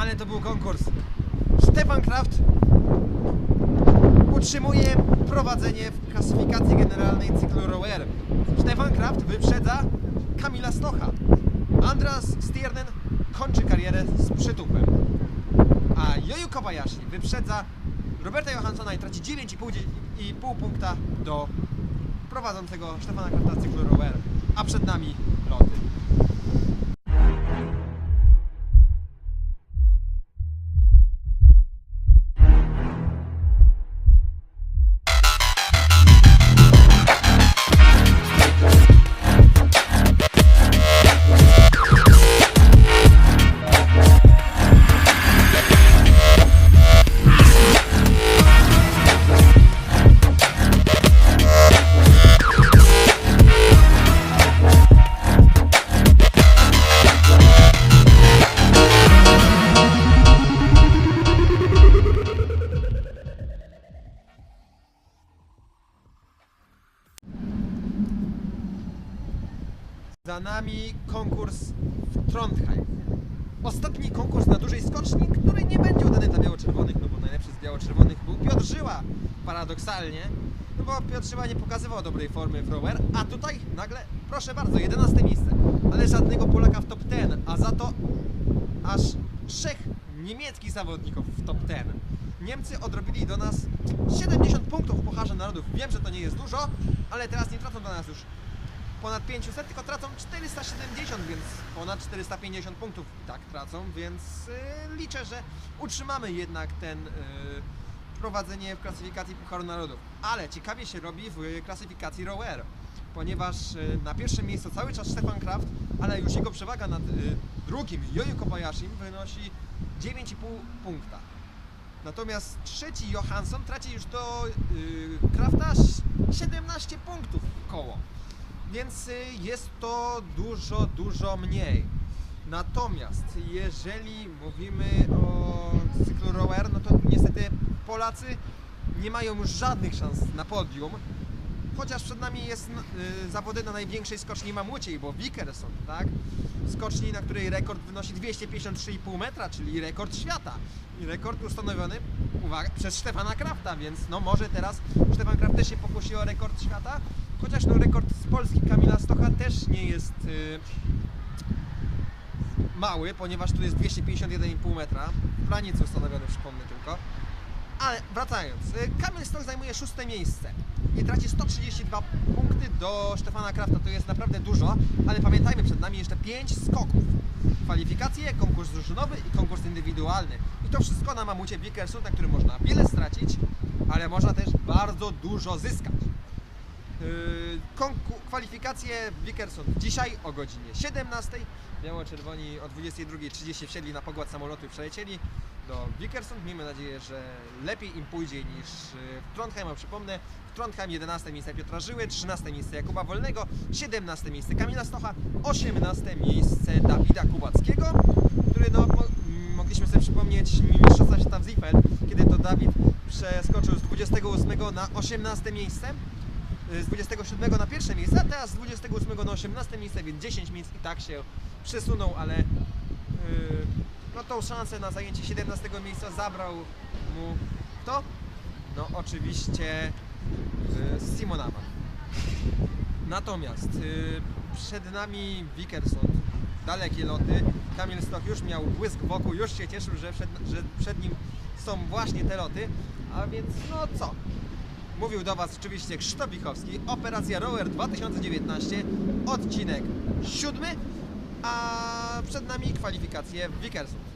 Ale to był konkurs. Stefan Kraft utrzymuje prowadzenie w klasyfikacji generalnej cyklu rower. Stefan Kraft wyprzedza Kamila Stocha. Andras Stiernen kończy karierę z przytupem. A Joju Kobayashi wyprzedza Roberta Johanssona i traci 9,5 i pół punkta do prowadzącego Stefana Krafta cyklu rower. A przed nami loty. Za nami konkurs w Trondheim. Ostatni konkurs na dużej skoczni, który nie będzie udany dla biało-czerwonych, no bo najlepszy z biało-czerwonych był Piotr Żyła, paradoksalnie. No bo Piotr Żyła nie pokazywał dobrej formy w rower, a tutaj nagle, proszę bardzo, 11 miejsce. Ale żadnego Polaka w top 10, a za to aż trzech niemieckich zawodników w top 10. Niemcy odrobili do nas 70 punktów w Pucharze Narodów. Wiem, że to nie jest dużo, ale teraz nie tracą do nas już ponad 500, tylko tracą 470, więc ponad 450 punktów i tak tracą, więc y, liczę, że utrzymamy jednak ten y, prowadzenie w klasyfikacji Pucharu Narodów. Ale ciekawie się robi w klasyfikacji rower, ponieważ y, na pierwszym miejscu cały czas Stefan Kraft, ale już jego przewaga nad y, drugim Joju Kobayashi wynosi 9,5 punkta. Natomiast trzeci Johansson traci już do y, Krafta 17 punktów koło. Więc y, jest to dużo, dużo mniej. Natomiast jeżeli mówimy o cyklu rower, no to niestety Polacy nie mają już żadnych szans na podium. Chociaż przed nami jest y, zawody na największej skoczni mamuciej, bo Wickerson, tak? Skoczni, na której rekord wynosi 253,5 metra, czyli rekord świata. I rekord ustanowiony, uwaga, przez Stefana Krafta, więc no może teraz Stefan Kraft też się pokusi o rekord świata. Chociaż no rekord z Polski Kamila Stocha też nie jest y, mały, ponieważ tu jest 251,5 metra. W planicy ustanowiony, przypomnę tylko. Ale wracając, y, Kamil Stoch zajmuje szóste miejsce i traci 132 punkty do Stefana Krafta. To jest naprawdę dużo, ale pamiętajmy, przed nami jeszcze 5 skoków. Kwalifikacje, konkurs drużynowy i konkurs indywidualny. I to wszystko na mamucie Wickersund, na którym można wiele stracić, ale można też bardzo dużo zyskać. Yy, konku- kwalifikacje Wickerson dzisiaj o godzinie 17. Biało-czerwoni o 22.30 wsiedli na pokład samolotu i przelecieli do Wickerson. Miejmy nadzieję, że lepiej im pójdzie niż yy, w Trondheim. A przypomnę, w Trondheim 11 miejsce Piotra Żyły, 13 miejsce Jakuba Wolnego, 17 miejsce Kamila Stocha, 18 miejsce Dawida Kubackiego, który no, mogliśmy sobie przypomnieć Mistrzostwa Świata w Ziffel, kiedy to Dawid przeskoczył z 28 na 18 miejsce z 27 na pierwsze miejsce, a teraz z 28 na 18 miejsce, więc 10 miejsc i tak się przesunął, ale yy, no tą szansę na zajęcie 17 miejsca zabrał mu kto? No oczywiście yy, Simonama. Natomiast yy, przed nami Wickerson, dalekie loty. Kamil Stoch już miał błysk wokół, już się cieszył, że przed, że przed nim są właśnie te loty. A więc no co? Mówił do Was oczywiście Krzysztof Wichowski, Operacja Rower 2019, odcinek siódmy, a przed nami kwalifikacje w Wickersund.